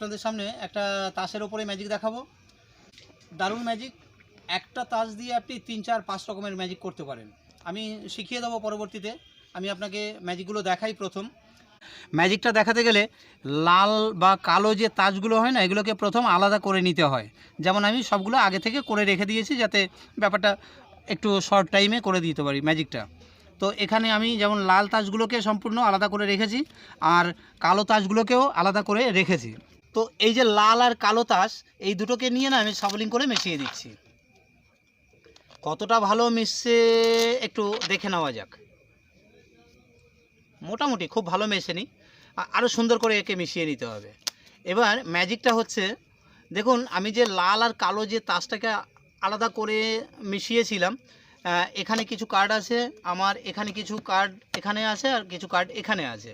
আপনাদের সামনে একটা তাসের ওপরে ম্যাজিক দেখাবো। দারুণ ম্যাজিক একটা তাস দিয়ে আপনি তিন, চার, পাঁচ রকমের ম্যাজিক করতে পারেন। আমি শিখিয়ে দেবো পরবর্তীতে। আমি আপনাকে ম্যাজিকগুলো দেখাই প্রথম। ম্যাজিকটা দেখাতে গেলে লাল বা কালো যে তাজগুলো হয় না, এগুলোকে প্রথম আলাদা করে নিতে হয়। যেমন আমি সবগুলো আগে থেকে করে রেখে দিয়েছি যাতে ব্যাপারটা একটু শর্ট টাইমে করে দিতে পারি ম্যাজিকটা তো এখানে আমি যেমন লাল তাজগুলোকে সম্পূর্ণ আলাদা করে রেখেছি, আর কালো তাজগুলোকেও আলাদা করে রেখেছি। তো এই যে লাল আর কালো তাস, এই দুটোকে নিয়ে না আমি সাবলিং করে মিশিয়ে দিচ্ছি। কতটা ভালো মিশছে একটু দেখে নেওয়া যাক। মোটামুটি খুব ভালো মেশেনি। আরও সুন্দর করে একে মিশিয়ে নিতে হবে। এবার ম্যাজিকটা হচ্ছে, দেখুন, আমি যে লাল আর কালো যে তাসটাকে আলাদা করে মিশিয়েছিলাম এখানে কিছু কার্ড আছে, আমার এখানে কিছু কার্ড এখানে আছে, আর কিছু কার্ড এখানে আছে।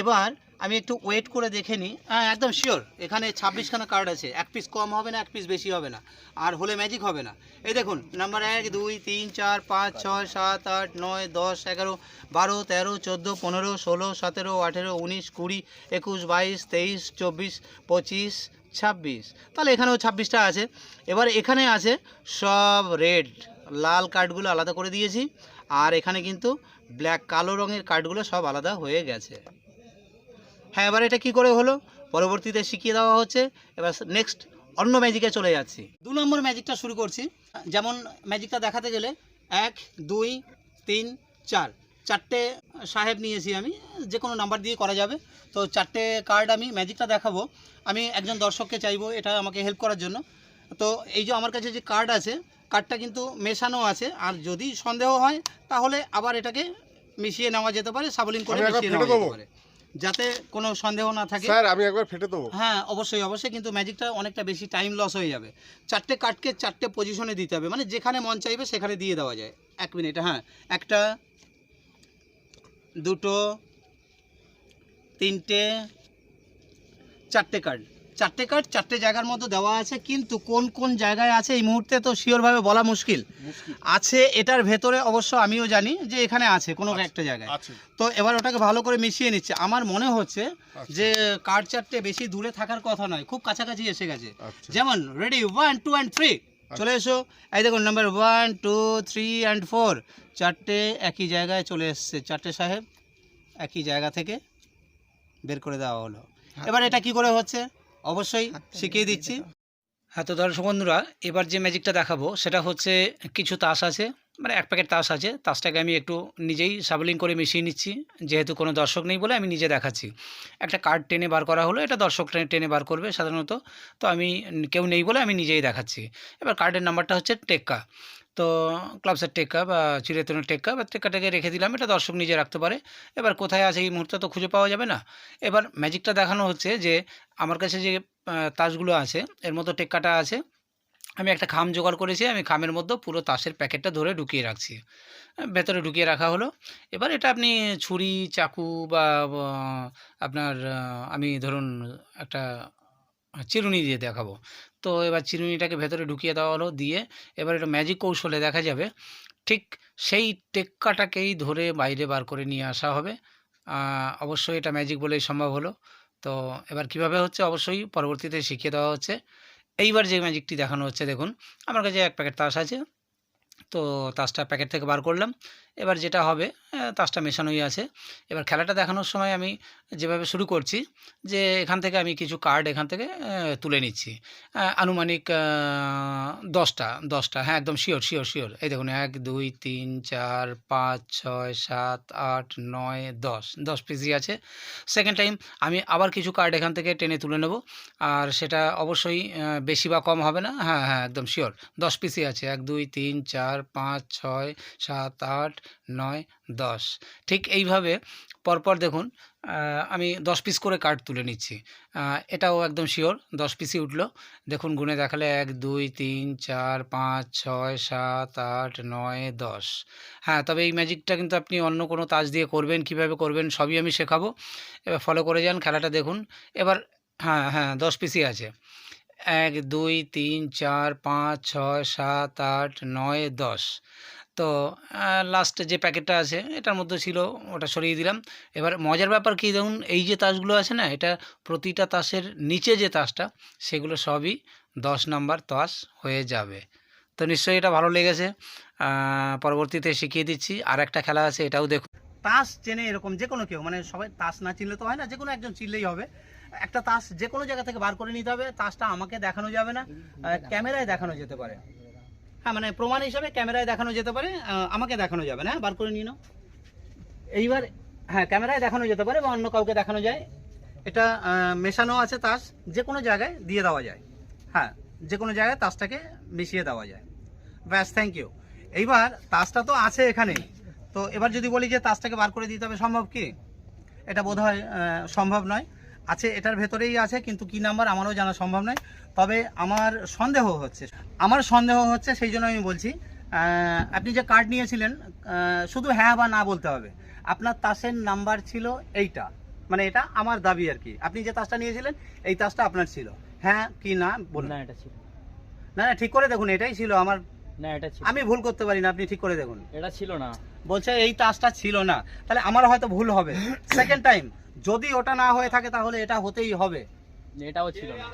এবার আমি একটু ওয়েট করে দেখে নিই হ্যাঁ একদম শিওর এখানে ছাব্বিশখানা কার্ড আছে। এক পিস কম হবে না, এক পিস বেশি হবে না। আর হলে ম্যাজিক হবে না। এই দেখুন নাম্বার এক, দুই, তিন, চার, পাঁচ, ছয়, সাত, আট, নয়, দশ, এগারো, বারো, তেরো, চোদ্দ, পনেরো, ষোলো, সতেরো, আঠেরো, উনিশ, কুড়ি, একুশ, বাইশ, তেইশ, চব্বিশ, পঁচিশ, ছাব্বিশ। তাহলে এখানেও ছাব্বিশটা আছে। এবার এখানে আছে সব রেড লাল কার্ডগুলো আলাদা করে দিয়েছি। আর এখানে কিন্তু ব্ল্যাক কালো রঙের কার্ডগুলো সব আলাদা হয়ে গেছে। হ্যাঁ এবার এটা কি করে হলো? পরবর্তীতে শিখিয়ে দেওয়া হচ্ছে। এবার নেক্সট অন্য ম্যাজিকে চলে যাচ্ছি। দু নম্বর ম্যাজিকটা শুরু করছি। যেমন ম্যাজিকটা দেখাতে গেলে এক দুই তিন চার। চারটে সাহেব নিয়েছি আমি। যে কোনো নাম্বার দিয়ে করা যাবে। তো চারটে কার্ড আমি ম্যাজিকটা দেখাবো। আমি একজন দর্শককে চাইব এটা আমাকে হেল্প করার জন্য। তো এই যে আমার কাছে যে কার্ড আছে কার্ডটা কিন্তু মেশানো আছে। আর যদি সন্দেহ হয় তাহলে আবার এটাকে মিশিয়ে নেওয়া যেতে পারে সাবলিং করে মিশিয়ে নেওয়া যেতে পারে। যাতে কোনো সন্দেহ না থাকে। স্যার আমি একবার ফেটে দেবো। হ্যাঁ অবশ্যই অবশ্যই কিন্তু ম্যাজিকটা অনেকটা বেশি টাইম লস হয়ে যাবে। চারটে কার্ডকে চারটে পজিশনে দিতে হবে মানে যেখানে মন চাইবে সেখানে দিয়ে দেওয়া যায়। এক মিনিট হ্যাঁ একটা দুটো তিনটে চারটে কার্ড চারটে কার্ড চারটে জায়গার মতো দেওয়া আছে কিন্তু কোন কোন জায়গায় আছে এই মুহূর্তে তো শিওরভাবে বলা মুশকিল। আছে এটার ভেতরে অবশ্য আমিও জানি যে এখানে আছে কোনো একটা জায়গায়। তো এবার ওটাকে ভালো করে মিশিয়ে নিচ্ছে। আমার মনে হচ্ছে আচ্ছা। যে কার্ড চারটে বেশি দূরে থাকার কথা নয় খুব কাছাকাছি এসে গেছে। আচ্ছা। যেমন ready one two and three চলে এসো। এই দেখুন number one two three and four চারটে একই জায়গায় চলে এসছে। চারটে সাহেব একই জায়গা থেকে বের করে দেওয়া হলো। এবার এটা কি করে হচ্ছে? অবশ্যই শিখিয়ে দিচ্ছি। হ্যাঁ তো দর্শক বন্ধুরা এবার যে ম্যাজিকটা দেখাবো সেটা হচ্ছে কিছু তাস আছে মানে এক প্যাকেট তাস আছে। তাসটাকে আমি একটু নিজেই সাবলিং করে মিশিয়ে নিচ্ছি যেহেতু কোনো দর্শক নেই বলে আমি নিজে দেখাচ্ছি। একটা কার্ড টেনে বার করা হলো এটা দর্শক টেনে টেনে বার করবে সাধারণত। তো আমি কেউ নেই বলে আমি নিজেই দেখাচ্ছি। এবার কার্ডের নাম্বারটা হচ্ছে টেক্কা। তো ক্লাবসের টেক্কা বা চিরেতনের টেক্কা বা টেক্কাটাকে রেখে দিলাম। এটা দর্শক নিজে রাখতে পারে। এবার কোথায় আছে এই মুহূর্তে তো খুঁজে পাওয়া যাবে না। এবার ম্যাজিকটা দেখানো হচ্ছে যে আমার কাছে যে তাসগুলো আছে, এর মতো টেক্কাটা আছে। আমি একটা খাম জোগাড় করেছি, আমি খামের মধ্যে পুরো তাসের প্যাকেটটা ধরে ঢুকিয়ে রাখছি। ভেতরে ঢুকিয়ে রাখা হলো। এবার এটা আপনি ছুরি, চাকু বা আপনার আমি ধরুন একটা চিরুনি দিয়ে দেখাবো। তো এবার চিরুনিটাকে ভেতরে ঢুকিয়ে দেওয়া হলো, দিয়ে এবার এটা ম্যাজিক কৌশলে দেখা যাবে। ঠিক সেই টেক্কাটাকেই ধরে বাইরে বার করে নিয়ে আসা হবে। অবশ্যই এটা ম্যাজিক বলেই সম্ভব হলো। তো এবার কীভাবে হচ্ছে অবশ্যই পরবর্তীতে শিখিয়ে দেওয়া হচ্ছে। এইবার যে ম্যাজিকটি দেখানো হচ্ছে, দেখুন, আমার কাছে এক প্যাকেট তাস আছে। তো তাসটা প্যাকেট থেকে বার করলাম। এবার যেটা হবে তাসটা মেশানোই আছে। এবার খেলাটা দেখানোর সময় আমি যেভাবে শুরু করছি, যে এখান থেকে আমি কিছু কার্ড এখান থেকে তুলে নিচ্ছি। আনুমানিক দশটা দশটা হ্যাঁ একদম শিওর শিওর শিওর এই দেখুন, এক, দুই, তিন, চার, পাঁচ, ছয়, সাত, আট, নয়, দশ দশ পিসই আছে। সেকেন্ড টাইম আমি আবার কিছু কার্ড এখান থেকে টেনে তুলে নেব, আর সেটা অবশ্যই বেশি বা কম হবে না হ্যাঁ হ্যাঁ একদম শিওর দশ পিসই আছে, এক, দুই, তিন, চার, পাঁচ, ছয়, সাত, আট, নয়, দশ। ঠিক এইভাবে পরপর দেখুন আমি দশ পিস করে কার্ড তুলে নিচ্ছি। এটাও একদম শিওর দশ পিসই উঠল। দেখুন, গুনে দেখালে এক, দুই, তিন, চার, পাঁচ, ছয়, সাত, আট, নয়, দশ। হ্যাঁ তবে এই ম্যাজিকটা কিন্তু আপনি অন্য কোনো তাজ দিয়ে করবেন, কীভাবে করবেন, সবই আমি শেখাবো। এবার ফলো করে যান, খেলাটা দেখুন। এবার হ্যাঁ হ্যাঁ দশ পিসই আছে। এক, দুই, তিন, চার, পাঁচ, ছয়, সাত, আট, নয়, দশ। তো লাস্টে যে প্যাকেটটা আছে, এটার মধ্যে ছিল, ওটা সরিয়ে দিলাম। এবার মজার ব্যাপার কি দেখুন, এই যে তাসগুলো আছে না, এটা প্রতিটা তাসের নিচে যে তাসটা, সেগুলো সবই দশ নাম্বার তাস হয়ে যাবে। তো নিশ্চয়ই এটা ভালো লেগেছে। পরবর্তীতে শিখিয়ে দিচ্ছি। আর একটা খেলা আছে, এটাও দেখুন। তাস চেনে এরকম যে কোনো কেউ মানে সবাই তাস না চিনলে তো হয় না যে কোনো একজন চিনলেই হবে। একটা তাস যে কোনো জায়গা থেকে বার করে নিতে হবে, তাসটা আমাকে দেখানো যাবে না ক্যামেরায় দেখানো যেতে পারে। হ্যাঁ মানে প্রমাণ হিসাবে ক্যামেরায় দেখানো যেতে পারে আমাকে দেখানো যাবে না, বার করে নিয়ে নাও। এইবার হ্যাঁ ক্যামেরায় দেখানো যেতে পারে বা অন্য কাউকে দেখানো যায়। এটা মেশানো আছে তাস, যে কোনো জায়গায় দিয়ে দেওয়া যায়। হ্যাঁ যে কোনো জায়গায় তাসটাকে মিশিয়ে দেওয়া যায়। ব্যাস থ্যাংক ইউ এইবার তাসটা তো আছে এখানেই তো এবার যদি বলি যে তাসটাকে বার করে দিতে হবে, সম্ভব কি? এটা বোধ সম্ভব নয়। আছে এটার ভেতরেই আছে কিন্তু কি নাম্বার আমারও জানা সম্ভব নয়। তবে আমার সন্দেহ হচ্ছে। আমার সন্দেহ হচ্ছে সেই জন্য আমি বলছি আপনি যে কার্ড নিয়েছিলেন শুধু হ্যাঁ বা না বলতে হবে। আপনার তাসের নাম্বার ছিল এইটা। মানে এটা আমার দাবি আর কি। আপনি যে তাসটা নিয়েছিলেন এই তাসটা আপনার ছিল। হ্যাঁ কি না বলুন। না এটা ছিল। না না ঠিক করে দেখুন এটাই ছিল আমার। না এটা ছিল। আমি ভুল করতে পারি না আপনি ঠিক করে দেখুন। এটা ছিল না। বলছে এই তাসটা ছিল না। তাহলে আমার হয়তো ভুল হবে। সেকেন্ড টাইম যদি ওটা না হয়ে থাকে তাহলে এটা হতেই হবে। এটাও ছিল না।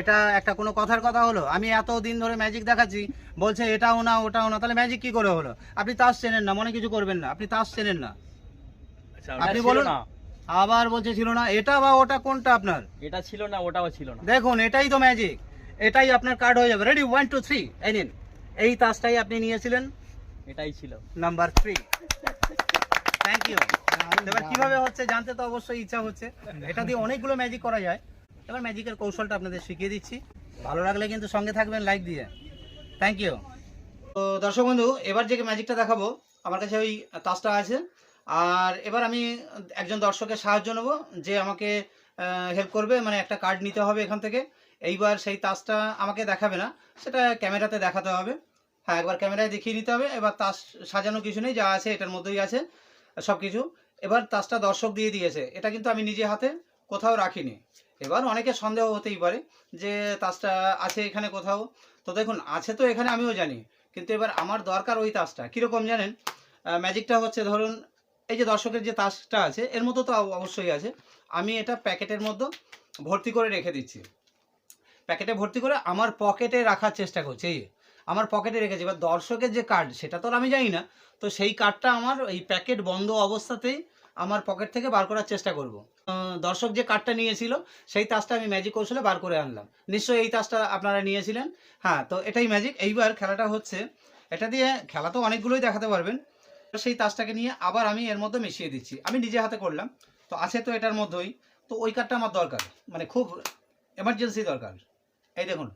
এটা একটা কোনো কথার কথা হলো? আমি এত দিন ধরে ম্যাজিক দেখাচ্ছি বলছে এটাও না ওটাও না তাহলে ম্যাজিক কি করে হলো? আপনি তাস চেনেন না মনে কিছু করবেন না আপনি তাস চেনেন না। এটা আপনি বলুন। আবার বলছে ছিল না এটা বা ওটা কোনটা আপনার? এটা ছিল না ওটাও ছিল না। দেখুন এটাই তো ম্যাজিক এটাই আপনার কার্ড হয়ে যাবে। রেডি ওয়ান টু থ্রি এই নিন। এই তাসটাই আপনি নিয়েছিলেন। এটাই ছিল। নাম্বার থ্রি থ্যাংক ইউ এবার কীভাবে হচ্ছে জানতে তো অবশ্যই ইচ্ছা হচ্ছে। এটা দিয়ে অনেকগুলো ম্যাজিক করা যায়। এবার ম্যাজিকের কৌশলটা আপনাদের শিখিয়ে দিচ্ছি। ভালো লাগলে কিন্তু সঙ্গে থাকবেন লাইক দিয়ে। থ্যাংক ইউ তো দর্শক বন্ধু, এবার যে ম্যাজিকটা দেখাবো, আমার কাছে ওই তাসটা আছে। আর এবার আমি একজন দর্শকের সাহায্য নেব, যে আমাকে হেল্প করবে। মানে একটা কার্ড নিতে হবে এখান থেকে। এইবার সেই তাসটা আমাকে দেখাবে না, সেটা ক্যামেরাতে দেখাতে হবে। হ্যাঁ একবার ক্যামেরায় দেখিয়ে নিতে হবে। এবার তাস সাজানো কিছু নেই, যা আছে এটার মধ্যেই আছে। সব কিছু এবার তাসটা দর্শক দিয়ে দিয়েছে। এটা কিন্তু আমি নিজে হাতে কোথাও রাখিনি। এবার অনেকে সন্দেহ হতেই পারে যে তাসটা আছে এখানে কোথাও। তো দেখুন, আছে তো এখানে আমিও জানি, কিন্তু এবার আমার দরকার ওই তাসটা কীরকম জানেন? ম্যাজিকটা হচ্ছে ধরুন, এই যে দর্শকের যে তাসটা আছে, এর মতো তো অবশ্যই আছে। আমি এটা প্যাকেটের মধ্যে ভর্তি করে রেখে দিচ্ছি। প্যাকেটে ভর্তি করে আমার পকেটে রাখার চেষ্টা করছি, এই আমার পকেটে রেখেছি। এবার দর্শকের যে কার্ড সেটা তো আমি জানি না। তো সেই কার্ডটা আমার এই প্যাকেট বন্ধ অবস্থাতেই আমার পকেট থেকে বার করার চেষ্টা করব। দর্শক যে কার্ডটা নিয়েছিল, সেই তাসটা আমি ম্যাজিক কৌশলে বার করে আনলাম। নিশ্চয়ই এই তাসটা আপনারা নিয়েছিলেন। হ্যাঁ তো এটাই ম্যাজিক এইবার খেলাটা হচ্ছে, এটা দিয়ে খেলা তো অনেকগুলোই দেখাতে পারবেন। সেই তাসটাকে নিয়ে আবার আমি এর মধ্যে মিশিয়ে দিচ্ছি। আমি নিজে হাতে করলাম। তো আছে তো এটার মধ্যেই। তো ওই কার্ডটা আমার দরকার। মানে খুব এমার্জেন্সি দরকার। এই দেখুন,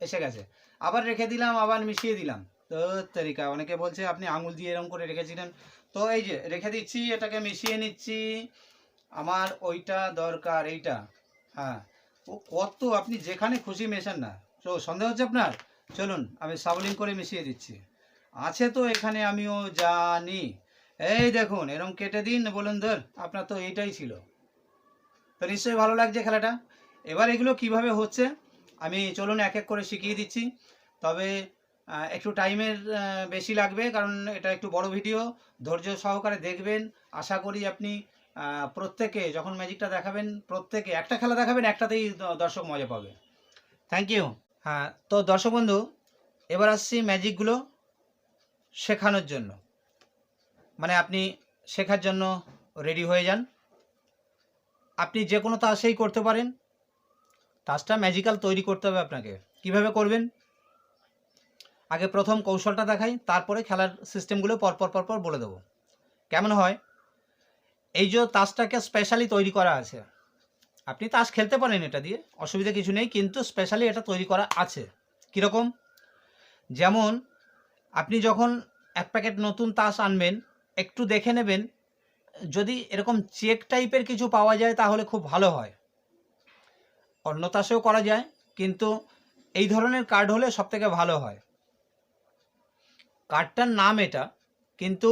এসে গেছে। আবার রেখে দিলাম, আবার মিশিয়ে দিলাম। তো তরিকা, অনেকে বলছে আপনি আঙুল দিয়ে এরকম করে রেখেছিলেন। তো এই যে, রেখে দিচ্ছি, এটাকে মিশিয়ে নিচ্ছি। আমার ওইটা দরকার, এইটা। হ্যাঁ। ও কত, আপনি যেখানে খুশি মেশান না। তো সন্দেহ হচ্ছে আপনার? চলুন, আমি সাবলিং করে মিশিয়ে দিচ্ছি। আছে তো এখানে আমিও জানি। এই দেখুন এরকম কেটে দিন, বলুন ধর, আপনার তো এইটাই ছিল। তো নিশ্চয়ই ভালো লাগছে খেলাটা। এবার এগুলো কীভাবে হচ্ছে? আমি চলুন এক এক করে শিখিয়ে দিচ্ছি। তবে একটু টাইমের বেশি লাগবে, কারণ এটা একটু বড় ভিডিও। ধৈর্য সহকারে দেখবেন। আশা করি আপনি প্রত্যেকে যখন ম্যাজিকটা দেখাবেন, প্রত্যেকে একটা খেলা দেখাবেন, একটাতেই দর্শক মজা পাবে। থ্যাংক ইউ হ্যাঁ তো দর্শক বন্ধু, এবার আসছি ম্যাজিকগুলো শেখানোর জন্য। মানে আপনি শেখার জন্য রেডি হয়ে যান। আপনি যে কোনো তাসেই করতে পারেন। তাসটা ম্যাজিক্যাল তৈরি করতে হবে আপনাকে। কীভাবে করবেন? আগে প্রথম কৌশলটা দেখাই, তারপরে খেলার সিস্টেমগুলো পরপর পরপর বলে দেবো। কেমন হয়? এই যে তাসটাকে স্পেশালি তৈরি করা আছে, আপনি তাস খেলতে পারেন এটা দিয়ে, অসুবিধা কিছু নেই, কিন্তু স্পেশালি এটা তৈরি করা আছে। কীরকম? যেমন, আপনি যখন এক প্যাকেট নতুন তাস আনবেন, একটু দেখে নেবেন, যদি এরকম চেক টাইপের কিছু পাওয়া যায় তাহলে খুব ভালো হয়। অন্য করা যায়, কিন্তু এই ধরনের কার্ড হলে সবথেকে ভালো হয়। কার্ডটার নাম এটা, কিন্তু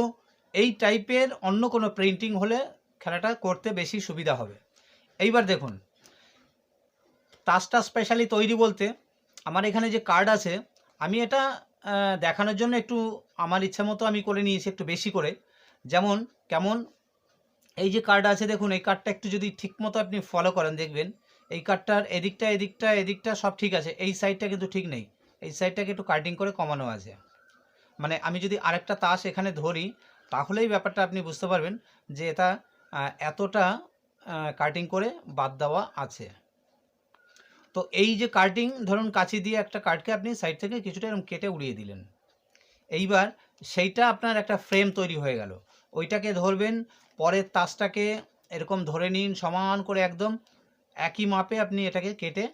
এই টাইপের অন্য কোনো প্রিন্টিং হলে খেলাটা করতে বেশি সুবিধা হবে। এইবার দেখুন তাসটা স্পেশালি তৈরি বলতে আমার এখানে যে কার্ড আছে, আমি এটা দেখানোর জন্য একটু আমার ইচ্ছা মতো আমি করে নিয়েছি একটু বেশি করে। যেমন, কেমন, এই যে কার্ড আছে দেখুন, এই কার্ডটা একটু যদি ঠিক মতো আপনি ফলো করেন, দেখবেন এই কার্ডটার এদিকটা এদিকটা এদিকটা সব ঠিক আছে। এই সাইডটা কিন্তু ঠিক নেই। এই সাইডটাকে একটু কাটিং করে কমানো আছে। মানে আমি যদি আরেকটা তাস এখানে ধরি, তাহলেই ব্যাপারটা আপনি বুঝতে পারবেন যে এটা এতটা কাটিং করে বাদ দেওয়া আছে। তো এই যে কাটিং ধরুন কাঁচি দিয়ে একটা কার্ডকে আপনি সাইড থেকে কিছুটা এরকম কেটে উড়িয়ে দিলেন। এইবার সেইটা আপনার একটা ফ্রেম তৈরি হয়ে গেল। ওইটাকে ধরবেন, পরের তাসটাকে এরকম ধরে নিন, সমান করে একদম একই মাপে আপনি এটাকে কেটে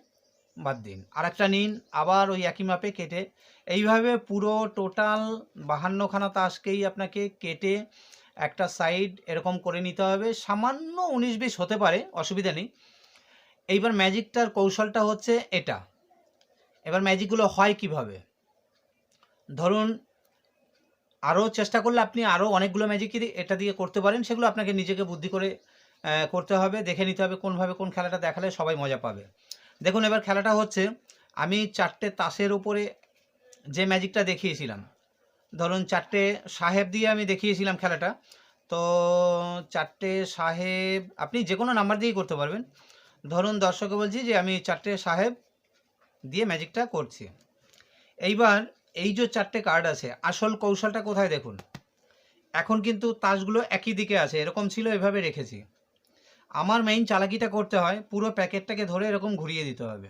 বাদ দিন। আরেকটা নিন, আবার ওই একই মাপে কেটে। এইভাবে পুরো টোটাল বাহান্নখানা তাসকেই আপনাকে কেটে একটা সাইড এরকম করে নিতে হবে। সামান্য উনিশ বিশ হতে পারে, অসুবিধা নেই। এইবার ম্যাজিকটার কৌশলটা হচ্ছে এটা। এবার ম্যাজিকগুলো হয় কীভাবে? ধরুন, আরও চেষ্টা করলে আপনি আরও অনেকগুলো ম্যাজিকই এটা দিয়ে করতে পারেন, সেগুলো আপনাকে নিজেকে বুদ্ধি করে করতে হবে, দেখে নিতে হবে কোনভাবে কোন খেলাটা দেখালে সবাই মজা পাবে। দেখুন, এবার খেলাটা হচ্ছে, আমি চারটে তাসের উপরে যে ম্যাজিকটা দেখিয়েছিলাম, ধরুন চারটে সাহেব দিয়ে আমি দেখিয়েছিলাম খেলাটা, তো চারটে সাহেব, আপনি যে কোনো নাম্বার দিয়েই করতে পারবেন। ধরুন দর্শকে বলছি যে আমি চারটে সাহেব দিয়ে ম্যাজিকটা করছি। এইবার এই যে চারটে কার্ড আছে, আসল কৌশলটা কোথায় দেখুন? এখন কিন্তু তাসগুলো একই দিকে আছে, এরকম ছিল, এভাবে রেখেছি। আমার মেইন চালাকিটা করতে হয়, পুরো প্যাকেটটাকে ধরে এরকম ঘুরিয়ে দিতে হবে।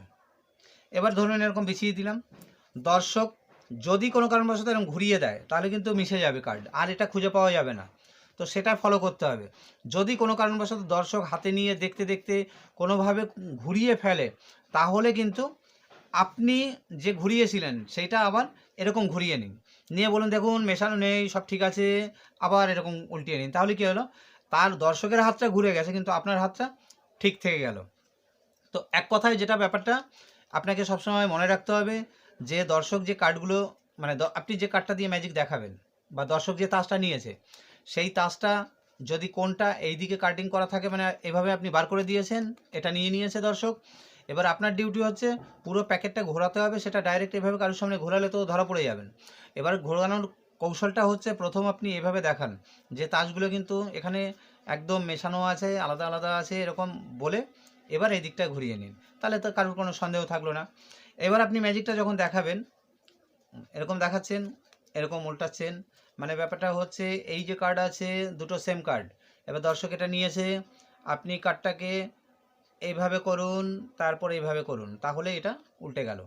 এবার ধরুন এরকম বিছিয়ে দিলাম। দর্শক, যদি কোনো কারণবশত এরকম ঘুরিয়ে দেয়, তাহলে কিন্তু মিশে যাবে কার্ড আর এটা খুঁজে পাওয়া যাবে না। তো সেটা ফলো করতে হবে। যদি কোনো কারণবশত দর্শক হাতে নিয়ে দেখতে দেখতে কোনোভাবে ঘুরিয়ে ফেলে, তাহলে কিন্তু আপনি যে ঘুরিয়েছিলেন, সেটা আবার এরকম ঘুরিয়ে নিন। নিয়ে বলুন, দেখুন, মেশানো নেই, সব ঠিক আছে। আবার এরকম উল্টিয়ে নিন। তাহলে কী হলো? তার দর্শকের হাতটা ঘুরে গেছে, কিন্তু আপনার হাতটা ঠিক থেকে গেল। তো এক কথায় যেটা ব্যাপারটা, আপনাকে সবসময় মনে রাখতে হবে যে দর্শক যে কার্ডগুলো মানে আপনি যে কার্ডটা দিয়ে ম্যাজিক দেখাবেন বা দর্শক যে তাসটা নিয়েছে, সেই তাসটা যদি কোনটা এই দিকে কাটিং করা থাকে মানে এভাবে আপনি বার করে দিয়েছেন, এটা নিয়ে নিয়েছে দর্শক। এবার আপনার ডিউটি হচ্ছে পুরো প্যাকেটটা ঘোরাতে হবে, সেটা ডাইরেক্ট এভাবে কারোর সামনে ঘোরালে তো ধরা পড়ে যাবেন। এবার ঘোরানোর কৌশলটা হচ্ছে প্রথম আপনি এভাবে দেখান যে তাসগুলো কিন্তু এখানে একদম মেশানো আছে, আলাদা আলাদা আছে এরকম বলে এবার এই দিকটা ঘুরিয়ে নিন। তাহলে তো কারোর কোনো সন্দেহ থাকল না। এবার আপনি ম্যাজিকটা যখন দেখাবেন, এরকম দেখাচ্ছেন, এরকম উল্টাচ্ছেন মানে ব্যাপারটা হচ্ছে এই যে কার্ড আছে, দুটো সেম কার্ড এবার দর্শক এটা নিয়েছে, আপনি কার্ডটাকে এইভাবে করুন, তারপর এইভাবে করুন, তাহলে এটা উল্টে গেল।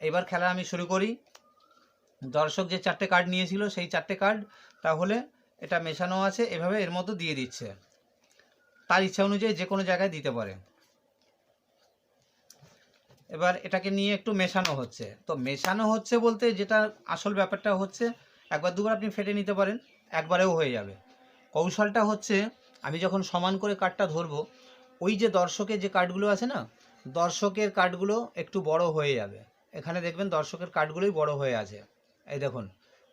এবার খেলা আমি শুরু করি। দর্শক যে চারটে কার্ড নিয়েছিল, সেই চারটে কার্ড তাহলে এটা মেশানো আছে, এভাবে এর মধ্যে দিয়ে দিচ্ছে। তার ইচ্ছা অনুযায়ী যে কোনো জায়গায় দিতে পারে। এবার এটাকে নিয়ে একটু মেশানো হচ্ছে। তো মেশানো হচ্ছে বলতে যেটা আসল ব্যাপারটা হচ্ছে, একবার দুবার আপনি ফেটে নিতে পারেন, একবারেও হয়ে যাবে। কৌশলটা হচ্ছে, আমি যখন সমান করে কার্ডটা ধরবো, ওই যে দর্শকের যে কার্ডগুলো আছে না, দর্শকের কার্ডগুলো একটু বড় হয়ে যাবে। এখানে দেখবেন দর্শকের কার্ডগুলোই বড় হয়ে আছে। এই দেখুন,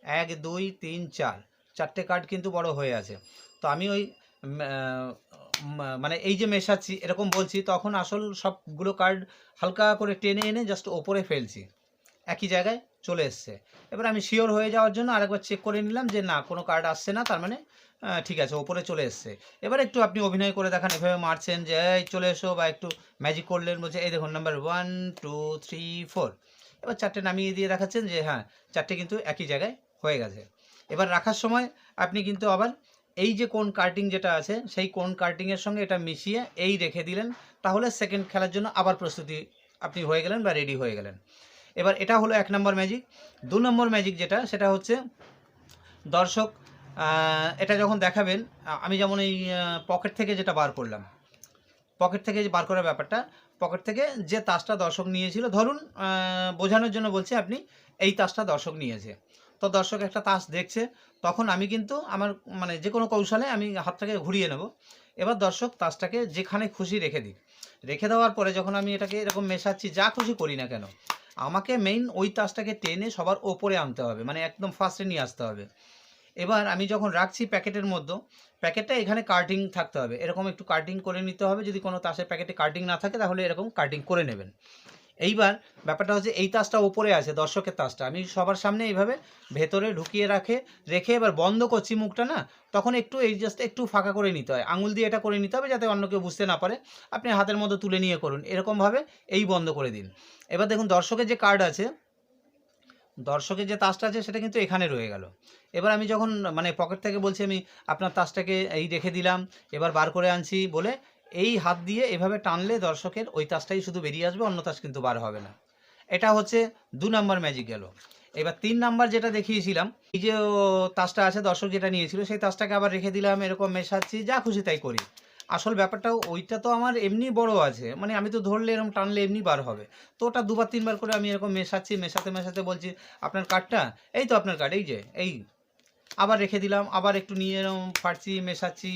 এক, দুই, তিন, চার, চারটে কার্ড কিন্তু বড় হয়ে আছে। তো আমি ওই মানে এই যে মেশাচ্ছি, এরকম বলছি, তখন আসল সবগুলো কার্ড হালকা করে টেনে এনে জাস্ট ওপরে ফেলছি। একই জায়গায় চলে এসছে। এবার আমি শিওর হয়ে যাওয়ার জন্য আরেকবার চেক করে নিলাম যে না, কোনো কার্ড আসছে না, তার মানে ঠিক আছে, ওপরে চলে এসছে। এবার একটু আপনি অভিনয় করে দেখান, এভাবে মারছেন যে, এই, চলে এসো, বা একটু ম্যাজিক করলেন, বলছে, এই দেখুন number one two three four এবার চারটে নামিয়ে দিয়ে দেখাচ্ছেন যে হ্যাঁ চারটে কিন্তু একই জায়গায় হয়ে গেছে। এবার রাখার সময় আপনি কিন্তু আবার এই যে কোন কার্টিং যেটা আছে, সেই কোন কার্টিংয়ের সঙ্গে এটা মিশিয়ে এই রেখে দিলেন, তাহলে সেকেন্ড খেলার জন্য আবার প্রস্তুতি আপনি হয়ে গেলেন বা রেডি হয়ে গেলেন। এবার এটা হলো এক নম্বর ম্যাজিক দু নম্বর ম্যাজিক যেটা, সেটা হচ্ছে দর্শক এটা যখন দেখাবেন আমি যেমন এই পকেট থেকে যেটা বার করলাম পকেট থেকে যে বার করার ব্যাপারটা পকেট থেকে যে তাসটা দর্শক নিয়েছিল, ধরুন বোঝানোর জন্য বলছি আপনি, এই তাসটা দর্শক নিয়েছে। তো দর্শক একটা তাস দেখছে, তখন আমি কিন্তু আমার মানে যে কোনো কৌশলে আমি হাতটাকে ঘুরিয়ে নেব। এবার দর্শক তাসটাকে যেখানে খুশি রেখে দিই রেখে দেওয়ার পরে যখন আমি এটাকে এরকম মেশাচ্ছি, যা খুশি করি না কেন, আমাকে মেইন ওই তাসটাকে টেনে সবার ওপরে আনতে হবে মানে একদম ফার্স্টে নিয়ে আসতে হবে। এবার আমি যখন রাখছি প্যাকেটের মধ্যে, প্যাকেটটা এখানে কার্টিং থাকতে হবে। এরকম একটু কার্টিং করে নিতে হবে। যদি কোনো তাসের প্যাকেটে কার্টিং না থাকে, তাহলে এরকম কার্টিং করে নেবেন। এইবার ব্যাপারটা হচ্ছে এই তাসটা ওপরে আছে, দর্শকের তাসটা। আমি সবার সামনে এইভাবে ভেতরে ঢুকিয়ে রাখে, রেখে এবার বন্ধ করছি মুখটা না, তখন একটু এই জাস্ট একটু ফাঁকা করে নিতে হয়। আঙুল দিয়ে এটা করে নিতে হবে যাতে অন্য কেউ বুঝতে না পারে। আপনি হাতের মধ্যে তুলে নিয়ে করুন। এরকমভাবে এই বন্ধ করে দিন। এবার দেখুন, দর্শকের যে কার্ড আছে দর্শকের যে তাসটা আছে সেটা কিন্তু এখানে রয়ে গেল। এবার আমি যখন মানে পকেট থেকে বলছি আমি, আপনার তাসটাকে এই রেখে দিলাম, এবার বার করে আনছি বলে এই হাত দিয়ে এভাবে টানলে দর্শকের ওই তাসটাই শুধু বেরিয়ে আসবে, অন্য তাস কিন্তু বার হবে না। এটা হচ্ছে দু নম্বর ম্যাজিক গেল। এবার তিন নাম্বার যেটা দেখিয়েছিলাম, এই যে তাসটা আছে দর্শক যেটা নিয়েছিল, সেই তাসটাকে আবার রেখে দিলাম, এরকম মেশাচ্ছি, যা খুশি তাই করি। আসল ব্যাপারটা ওইটা তো আমার এমনি বড় আছে। মানে আমি তো ধরলে এরকম টানলে এমনি বার হবে। তো ওটা দুবার, তিনবার করে আমি এরকম মেশাচ্ছি, মেশাতে মেশাতে বলছি, আপনার কার্ডটা? এই তো আপনার কার্ড, এই যে, এই। আবার রেখে দিলাম, আবার একটু নিয়ে এরকম ফাটছি, মেশাচ্ছি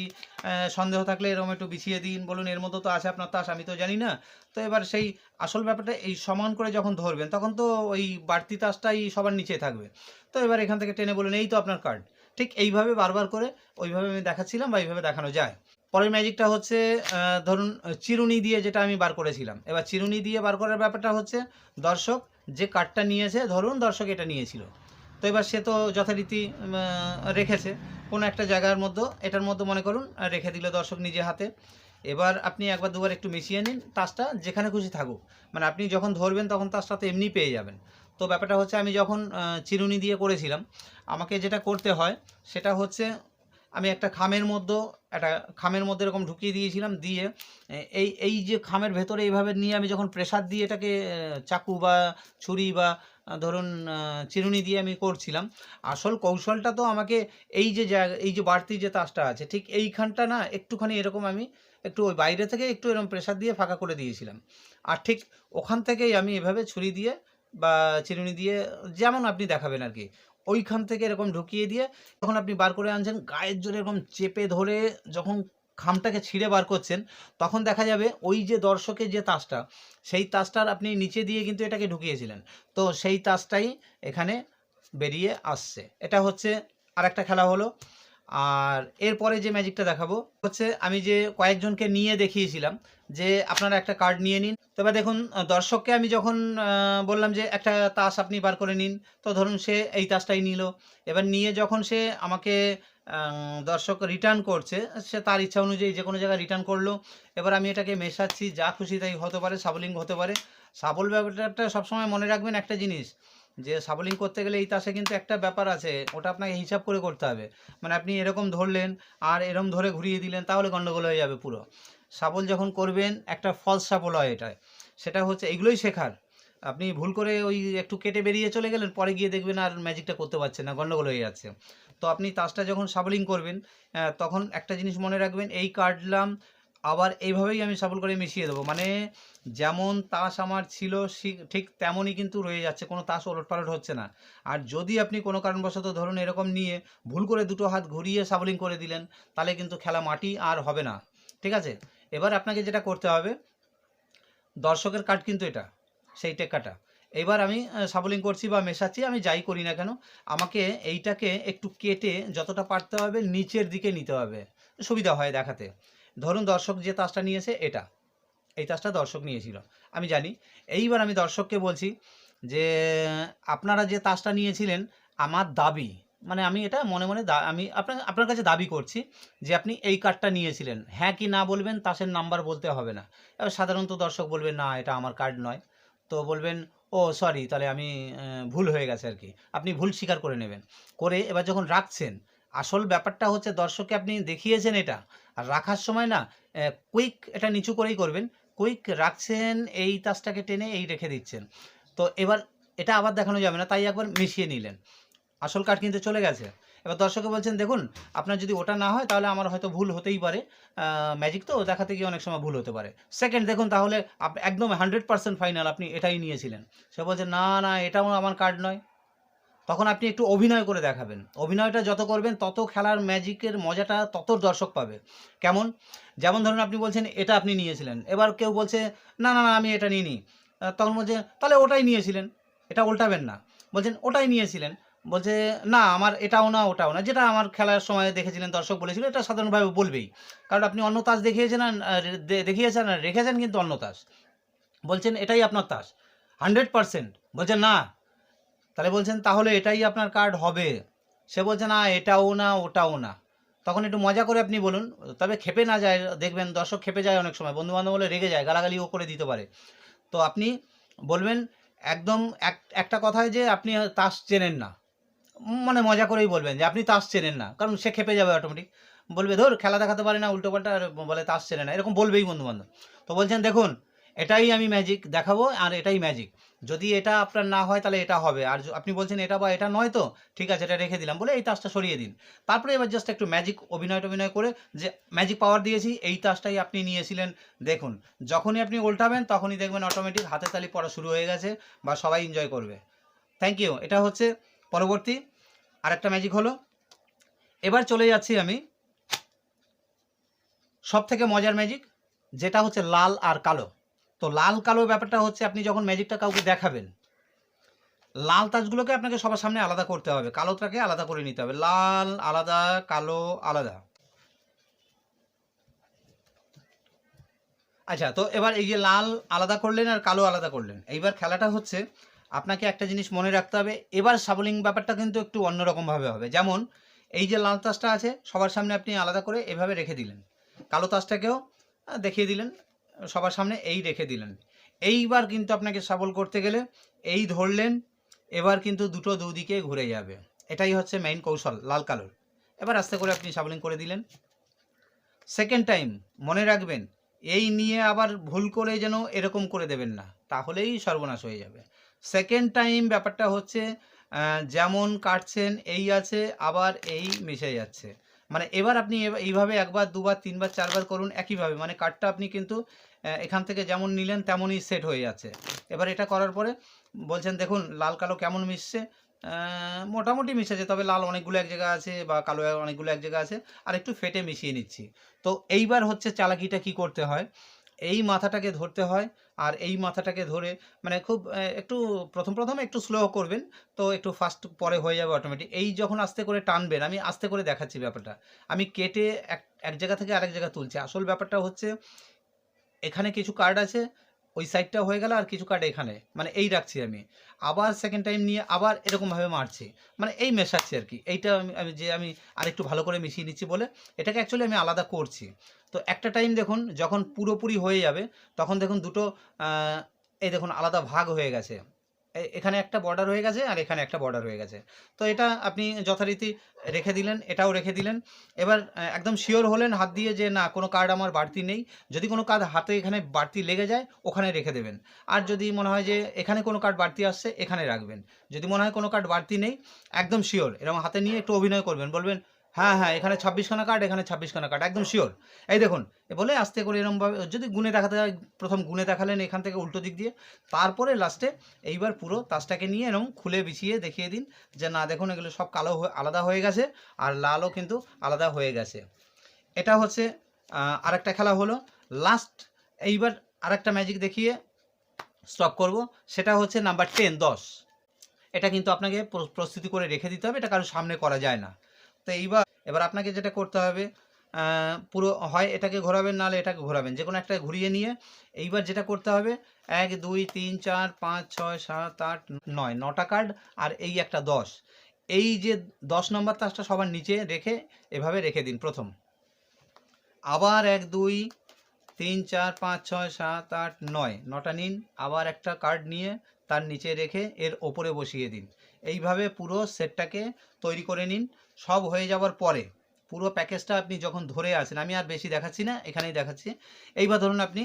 সন্দেহ থাকলে এরকম একটু বিছিয়ে দিন, বলুন এর মতো তো আছে আপনার তাস, আমি তো জানি না। তো এবার সেই আসল ব্যাপারটা এই সমান করে যখন ধরবেন, তখন তো ওই বাড়তি তাসটাই সবার নিচে থাকবে। তো এবার এখান থেকে টেনে বলুন, এই তো আপনার কার্ড। ঠিক এইভাবে বারবার করে, ওইভাবে আমি দেখাচ্ছিলাম বা এইভাবে দেখানো যায়। পরের ম্যাজিকটা হচ্ছে ধরুন, চিরুনি দিয়ে যেটা আমি বার করেছিলাম। এবার চিরুনি দিয়ে বার করার ব্যাপারটা হচ্ছে, দর্শক যে কার্ডটা নিয়েছে, ধরুন, দর্শক এটা নিয়েছিল। তো এবার সে তো যথারীতি রেখেছে। কোনো একটা জায়গার মধ্যে, এটার মধ্যে মনে করুন, রেখে দিল দর্শক নিজে হাতে। এবার আপনি একবার দুবার একটু মিশিয়ে নিন, তাসটা যেখানে খুশি থাকুক। মানে আপনি যখন ধরবেন, তখন তাসটা তো এমনি পেয়ে যাবেন। তো ব্যাপারটা হচ্ছে, আমি যখন চিরুনি দিয়ে করেছিলাম, আমাকে যেটা করতে হয়, সেটা হচ্ছে আমি একটা খামের মধ্যে, একটা খামের মধ্যে এরকম ঢুকিয়ে দিয়েছিলাম, দিয়ে এই এই যে খামের ভেতরে এইভাবে নিয়ে আমি যখন প্রেসার দিয়ে এটাকে চাকু বা ছুরি বা ধরুন চিরুনি দিয়ে আমি করছিলাম, আসল কৌশলটা তো আমাকে এই যে জায়গা, এই যে বাড়তি যে তাসটা আছে, ঠিক এইখানটা না একটুখানি এরকম আমি একটু ওই বাইরে থেকে একটু এরকম প্রেসার দিয়ে ফাঁকা করে দিয়েছিলাম। আর ঠিক ওখান থেকেই আমি এভাবে ছুরি দিয়ে বা চিরুনি দিয়ে, যেমন আপনি দেখাবেন আর কি ওইখান থেকে এরকম ঢুকিয়ে দিয়ে যখন আপনি বার করে আনছেন, গায়ের জোরে এরকম চেপে ধরে যখন খামটাকে ছিঁড়ে বার করছেন, তখন দেখা যাবে ওই যে দর্শকের যে তাসটা, সেই তাসটার আপনি নিচে দিয়ে কিন্তু এটাকে ঢুকিয়েছিলেন। তো সেই তাসটাই এখানে বেরিয়ে আসছে। এটা হচ্ছে আর একটা খেলা হলো। আর এরপরে যে ম্যাজিকটা দেখাবো, হচ্ছে আমি যে কয়েকজনকে নিয়ে দেখিয়েছিলাম, যে আপনারা একটা কার্ড নিয়ে নিন। তবে দেখুন, দর্শককে আমি যখন বললাম যে একটা তাস আপনি বার করে নিন, তো ধরুন সে এই তাসটাই নিল। এবার নিয়ে যখন সে আমাকে দর্শক রিটার্ন করছে, সে তার ইচ্ছা অনুযায়ী যে কোনো জায়গায় রিটার্ন করল। এবার আমি এটাকে মেশাচ্ছি, যা খুশি তাই হতে পারে সাবলিং হতে পারে। সাবল ব্যাপারটা সবসময় মনে রাখবেন একটা জিনিস যে সাবলিং করতে গেলে এই তাসে কিন্তু একটা ব্যাপার আছে, ওটা আপনাকে হিসাব করে করতে হবে। মানে আপনি এরকম ধরলেন, আর এরকম ধরে ঘুরিয়ে দিলেন, তাহলে গন্ডগোল হয়ে যাবে পুরো। সাবল যখন করবেন, একটা ফলস সাবল হয় এটা সেটা হচ্ছে এগুলোই শেখার। আপনি ভুল করে ওই একটু কেটে বেরিয়ে চলে গেলেন, পরে গিয়ে দেখবেন আর ম্যাজিকটা করতে পারছেন না, গন্ডগোল হয়ে যাচ্ছে। তো আপনি তাসটা যখন সাবলিং করবেন তখন একটা জিনিস মনে রাখবেন, এই কাটলাম আবার এইভাবেই আমি সাবল করে মিশিয়ে দেবো। মানে যেমন তাস আমার ছিল ঠিক তেমনই কিন্তু রয়ে যাচ্ছে, কোনো তাস ওলট পালট হচ্ছে না। আর যদি আপনি কোনো কারণবশত ধরুন এরকম নিয়ে ভুল করে দুটো হাত ঘুরিয়ে সাবলিং করে দিলেন, তাহলে কিন্তু খেলা মাটি আর হবে না। ঠিক আছে? এবার আপনাকে যেটা করতে হবে, দর্শকের কার্ড কিন্তু এটা, সেই টেক্কাটা। এবার আমি সাবলিং করছি বা মেশাচ্ছি, আমি যাই করি না কেন, আমাকে এইটাকে একটু কেটে যতটা পারতে হবে নিচের দিকে নিতে হবে। সুবিধা হয় দেখাতে। ধরুন দর্শক যে তাসটা নিয়েছে এটা। এই তাসটা দর্শক নিয়েছিল। আমি জানি। এইবার আমি দর্শককে বলছি যে, আপনারা যে তাসটা নিয়েছিলেন, আমার দাবি মানে আমি এটা মনে মনে আমি আপনার আপনার কাছে দাবি করছি যে আপনি এই কার্ডটা নিয়েছিলেন। হ্যাঁ কি না বলবেন, তাসের নাম্বার বলতে হবে না। এবার সাধারণত দর্শক বলবেন না, এটা আমার কার্ড নয়। তো বলবেন, ও সরি তাহলে আমি ভুল হয়ে গেছে আর কি। আপনি ভুল স্বীকার করে নেবেন। করে এবার যখন রাখছেন আসল ব্যাপারটা হচ্ছে দর্শককে আপনি দেখিয়েছেন এটা। আর রাখার সময় না কুইক এটা নিচু করেই করবেন। কুইক রাখছেন, এই তাসটাকে টেনে এই রেখে দিচ্ছেন। তো এবার এটা আবার দেখানো যাবে না, তাই একবার মিশিয়ে নিলেন। আসল কার্ড কিন্তু চলে গেছে। এবার দর্শকে বলছেন, দেখুন, আপনার যদি ওটা না হয়, তাহলে আমার হয়তো ভুল হতেই পারে। ম্যাজিক তো, দেখাতে গিয়ে অনেক সময় ভুল হতে পারে। সেকেন্ড দেখুন তাহলে একদম হান্ড্রেড পার্সেন্ট ফাইনাল আপনি এটাই নিয়েছিলেন। সে বলছে, না না, এটাও আমার কার্ড নয়। তখন আপনি একটু অভিনয় করে দেখাবেন। অভিনয়টা যত করবেন তত খেলার ম্যাজিকের মজাটা তত দর্শক পাবে। কেমন? যেমন ধরুন আপনি বলছেন এটা আপনি নিয়েছিলেন। এবার কেউ বলছে না না না আমি এটা নিইনি। আহ, তখন বলছে তাহলে ওটাই নিয়েছিলেন। এটা উল্টাবেন না। বলছেন ওটাই নিয়েছিলেন। বলছে না আমার এটাও না ওটাও না। যেটা আমার খেলার সময় দেখেছিলেন দর্শক বলেছিল এটা সাধারণভাবে বলবেই। কারণ আপনি অন্য তাস দেখিয়েছেন দেখিয়েছেন আর রেখেছেন কিন্তু অন্য তাস। বলছেন এটাই আপনার তাস। Hundred percent. বলছেন না তাহলে বলছেন, তাহলে এটাই আপনার কার্ড হবে। সে বলছে, না, এটাও না, ওটাও না। তখন একটু মজা করে আপনি বলুন, তবে খেপে না যায়, দেখবেন দর্শক খেপে যায় অনেক সময় বন্ধু বান্ধব বলে রেগে যায়, গালাগালিও করে দিতে পারে। তো আপনি বলবেন, একদম এক, একটা কথায় যে আপনি তাস চেনেন না মানে মজা করেই বলবেন যে আপনি তাস চেনেন না, কারণ সে খেপে যাবে অটোমেটিক বলবে, ধর, খেলা দেখাতে পারে না, উল্টো পাল্টা বলে তাস চেনে না। এরকম বলবেই বন্ধু বান্ধব তো বলছেন, দেখুন, এটাই আমি ম্যাজিক দেখাবো, আর এটাই ম্যাজিক যদি এটা আপনার না হয় তাহলে এটা হবে। আর আপনি বলছেন এটা বা এটা নয় তো? ঠিক আছে, এটা রেখে দিলাম বলে এই তাসটা সরিয়ে দিন। তারপরে এবার জাস্ট একটু ম্যাজিক অভিনয় টভিনয় করে যে ম্যাজিক পাওয়ার দিয়েছি, এই তাসটাই আপনি নিয়েছিলেন। দেখুন, যখনই আপনি উল্টাবেন তখনই দেখবেন অটোমেটিক হাতে তালি পড়া শুরু হয়ে গেছে বা সবাই এনজয় করবে। থ্যাংক ইউ এটা হচ্ছে পরবর্তী আরেকটা ম্যাজিক হলো। এবার চলে যাচ্ছি আমি সব থেকে মজার ম্যাজিক যেটা হচ্ছে লাল আর কালো। তো লাল কালো ব্যাপারটা হচ্ছে আপনি যখন ম্যাজিকটা কাউকে দেখাবেন লাল তাজগুলোকে আপনাকে সবার সামনে আলাদা করতে হবে কালোটাকে আলাদা করে নিতে হবে লাল আলাদা কালো আলাদা। আচ্ছা তো এবার এই যে লাল আলাদা করলেন আর কালো আলাদা করলেন এইবার খেলাটা হচ্ছে আপনাকে একটা জিনিস মনে রাখতে হবে এবার সাবলিং ব্যাপারটা কিন্তু একটু অন্যরকমভাবে হবে যেমন এই যে লাল তাসটা আছে সবার সামনে আপনি আলাদা করে এভাবে রেখে দিলেন কালো তাসটাকেও আহ, দেখিয়ে দিলেন সবার সামনে এই রেখে দিলেন। এইবার কিন্তু আপনাকে সাবল করতে গেলে এই ধরলেন, এবার কিন্তু দুটো দুদিকে ঘুরে যাবে। এটাই হচ্ছে মেইন কৌশল, লাল কালোর। এবার আস্তে করে আপনি সাবলিং করে দিলেন। সেকেন্ড টাইম মনে রাখবেন, এই নিয়ে আবার ভুল করে যেন এরকম করে দেবেন না, তাহলেই সর্বনাশ হয়ে যাবে। সেকেন্ড টাইম ব্যাপারটা হচ্ছে যেমন কাটছেন, এই আছে, আবার এই মিশে যাচ্ছে। মানে এবার আপনি এইভাবে একবার, দুবার, তিনবার, চারবার করুন একইভাবে। মানে কার্ডটা আপনি কিন্তু এখান থেকে যেমন নিলেন তেমনই সেট হয়ে যাচ্ছে। এবার এটা করার পরে বলছেন, দেখুন, লাল, কালো কেমন মিশছে? মোটামুটি মিশেছে, তবে লাল অনেকগুলো এক জায়গা আছে বা কালো অনেকগুলো এক জায়গা আছে। আর একটু ফেটে মিশিয়ে নিচ্ছি। তো এইবার হচ্ছে চালাকিটা কি করতে হয়? এই মাথাটাকে ধরতে হয় আর এই মাথাটাকে ধরে মানে খুব একটু প্রথম প্রথম একটু স্লো করবেন, তো একটু ফাস্ট পরে হয়ে যাবে অটোমেটিক এই যখন আস্তে করে টানবেন, আমি আস্তে করে দেখাচ্ছি ব্যাপারটা। আমি কেটে এক এক জায়গা থেকে আরেক জায়গা তুলছি। আসল ব্যাপারটা হচ্ছে, এখানে কিছু কার্ড আছে, ওই সাইডটা হয়ে গেল আর কিছু কার্ড এখানে। মানে এই রাখছি আমি। আবার সেকেন্ড টাইম নিয়ে আবার এরকমভাবে মারছি। মানে এই মেশাচ্ছি আর কি। এইটা আমি যে আমি আরেকটু ভালো করে মিশিয়ে নিচ্ছি বলে, এটাকে অ্যাকচুয়ালি আমি আলাদা করছি। তো একটা টাইম দেখুন, যখন পুরোপুরি হয়ে যাবে, তখন দেখুন দুটো এই দেখুন আলাদা ভাগ হয়ে গেছে। এখানে একটা বর্ডার হয়ে গেছে আর এখানে একটা বর্ডার হয়ে গেছে। তো এটা আপনি যথারীতি রেখে দিলেন, এটাও রেখে দিলেন। এবার একদম শিওর হলেন হাত দিয়ে যে না, কোনো কার্ড আমার বাড়তি নেই। যদি কোনো কার্ড হাতে এখানে বাড়তি লেগে যায়, ওখানে রেখে দেবেন। আর যদি মনে হয় যে এখানে কোনো কার্ড বাড়তি আসছে, এখানে রাখবেন। যদি মনে হয় কোনো কার্ড বাড়তি নেই, একদম শিওর এরকম হাতে নিয়ে একটু অভিনয় করবেন। বলবেন হ্যাঁ হ্যাঁ এখানে ছাব্বিশখানা কার্ড এখানে ছাব্বিশখানা কার্ড একদম শিওর এই দেখুন, এ বলে আস্তে করে এরকমভাবে যদি গুনে দেখাতে হয়, প্রথম গুনে দেখালেন এখান থেকে উল্টো দিক দিয়ে, তারপরে লাস্টে এইবার পুরো তাসটাকে নিয়ে এরকম খুলে বিছিয়ে দেখিয়ে দিন যে না, দেখুন এগুলো সব কালো আলাদা হয়ে গেছে আর লালও কিন্তু আলাদা হয়ে গেছে। এটা হচ্ছে আরেকটা খেলা হলো। লাস্ট এইবার আরেকটা ম্যাজিক দেখিয়ে স্টপ করব। সেটা হচ্ছে নাম্বার টেন দশ। এটা কিন্তু আপনাকে প্র- প্রস্তুতি করে রেখে দিতে হবে, এটা কারোর সামনে করা যায় না। তো এইবার এবার আপনাকে যেটা করতে হবে পুরো হয় এটাকে ঘোরাবেন, নাহলে এটাকে ঘোরাবেন। যে কোনো একটা ঘুরিয়ে নিয়ে এইবার যেটা করতে হবে, এক, দুই, তিন, চার, পাঁচ, ছয়, সাত, আট, নয়, নটা কার্ড আর এই একটা দশ। এই যে দশ নম্বর তাসটা সবার নিচে রেখে এভাবে রেখে দিন প্রথম। আবার এক, দুই, তিন, চার, পাঁচ, ছয়, সাত, আট, নয়, নটা নিন। আবার একটা কার্ড নিয়ে তার নিচে রেখে এর ওপরে বসিয়ে দিন। এইভাবে পুরো সেটটাকে তৈরি করে নিন। সব হয়ে যাওয়ার পরে পুরো প্যাকেজটা আপনি যখন ধরে আসেন আমি আর বেশি দেখাচ্ছি না, এখানেই দেখাচ্ছি। এইবার ধরুন আপনি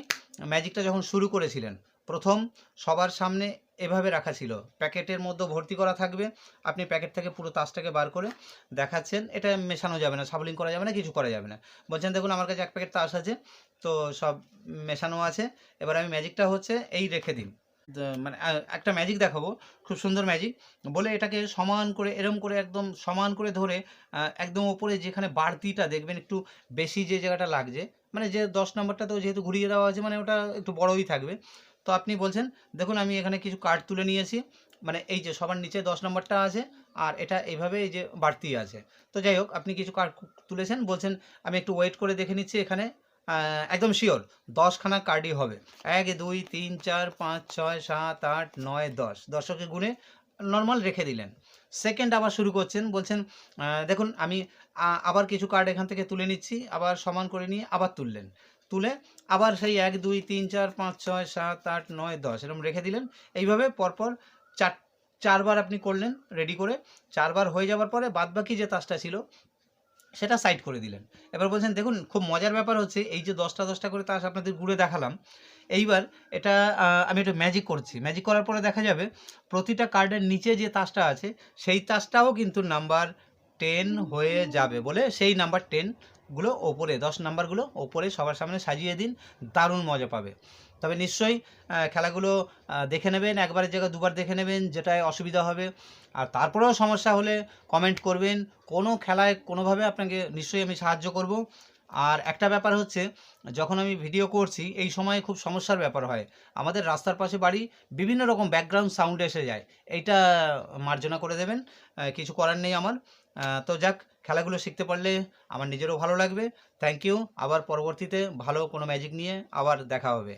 ম্যাজিকটা যখন শুরু করেছিলেন, প্রথম সবার সামনে এভাবে রাখা ছিল। প্যাকেটের মধ্যে ভর্তি করা থাকবে, আপনি প্যাকেট থেকে পুরো তাসটাকে বার করে দেখাচ্ছেন, এটা মেশানো যাবে না, সাবলিং করা যাবে না, কিছু করা যাবে না। বলছেন, দেখুন, আমার কাছে এক প্যাকেট তাস আছে, তো সব মেশানো আছে, এবার আমি ম্যাজিকটা হচ্ছে এই রেখে দিন। মানে একটা ম্যাজিক দেখাবো। খুব সুন্দর ম্যাজিক বলে এটাকে সমান করে, এরম করে একদম সমান করে ধরে একদম ওপরে যেখানে বাড়তিটা দেখবেন একটু বেশি যে জায়গাটা লাগছে মানে যে দশ নম্বরটা তো যেহেতু ঘুরিয়ে দেওয়া আছে মানে ওটা একটু বড়ই থাকবে। তো আপনি বলছেন, দেখুন আমি এখানে কিছু কার্ড তুলে নিয়েছি মানে এই যে সবার নিচে দশ নম্বরটা আছে, আর এটা এইভাবে এই যে বাড়তি আছে। তো যাই হোক, আপনি কিছু কার্ড তুলেছেন, বলছেন আমি একটু ওয়েট করে দেখে নিচ্ছি এখানে। একদম শিওর, দশখানা কার্ডই হবে। এক, দুই, তিন, চার, পাঁচ, ছয়, সাত, আট, নয়, দশ। দশকে গুণে নর্মাল রেখে দিলেন। সেকেন্ড আবার শুরু করছেন, বলছেন দেখুন, আমি আবার কিছু কার্ড এখান থেকে তুলে নিচ্ছি, আবার সমান করে নিয়ে আবার তুললেন। তুলে আবার সেই এক, দুই, তিন, চার, পাঁচ, ছয়, সাত, আট, নয়, দশ, এরকম রেখে দিলেন। এইভাবে পরপর চার, চারবার আপনি করলেন রেডি করে। চারবার হয়ে যাওয়ার পরে বাদবাকি যে তাসটা ছিল সেটা সাইড করে দিলেন। এবার বলছেন, দেখুন, খুব মজার ব্যাপার হচ্ছে, এই যে দশটা দশটা করে তাস আপনাদের ঘুরে দেখালাম, এইবার এটা আমি একটু ম্যাজিক করছি। ম্যাজিক করার পরে দেখা যাবে, প্রতিটা কার্ডের নিচে যে তাসটা আছে, সেই তাসটাও কিন্তু নাম্বার টেন হয়ে যাবে বলে সেই নাম্বার টেনগুলো ওপরে, দশ নাম্বারগুলো ওপরে সবার সামনে সাজিয়ে দিন, দারুণ মজা পাবে। তবে নিশ্চয়ই খেলাগুলো দেখে নেবেন, একবারের জায়গায় দুবার দেখে নেবেন যেটায় অসুবিধা হবে। আর তারপরেও সমস্যা হলে কমেন্ট করবেন। কোনো খেলায় কোনোভাবে আপনাকে নিশ্চয়ই আমি সাহায্য করব। আর একটা ব্যাপার হচ্ছে, যখন আমি ভিডিও করছি, এই সময়ে খুব সমস্যার ব্যাপার হয়। আমাদের রাস্তার পাশে বাড়ি বিভিন্ন রকম ব্যাকগ্রাউন্ড সাউন্ড এসে যায়। এইটা মার্জনা করে দেবেন কিছু করার নেই আমার। তো যাক, খেলাগুলো শিখতে পারলে আমার নিজেরও ভালো লাগবে। থ্যাংক ইউ আবার পরবর্তীতে ভালো কোনো ম্যাজিক নিয়ে আবার দেখা হবে।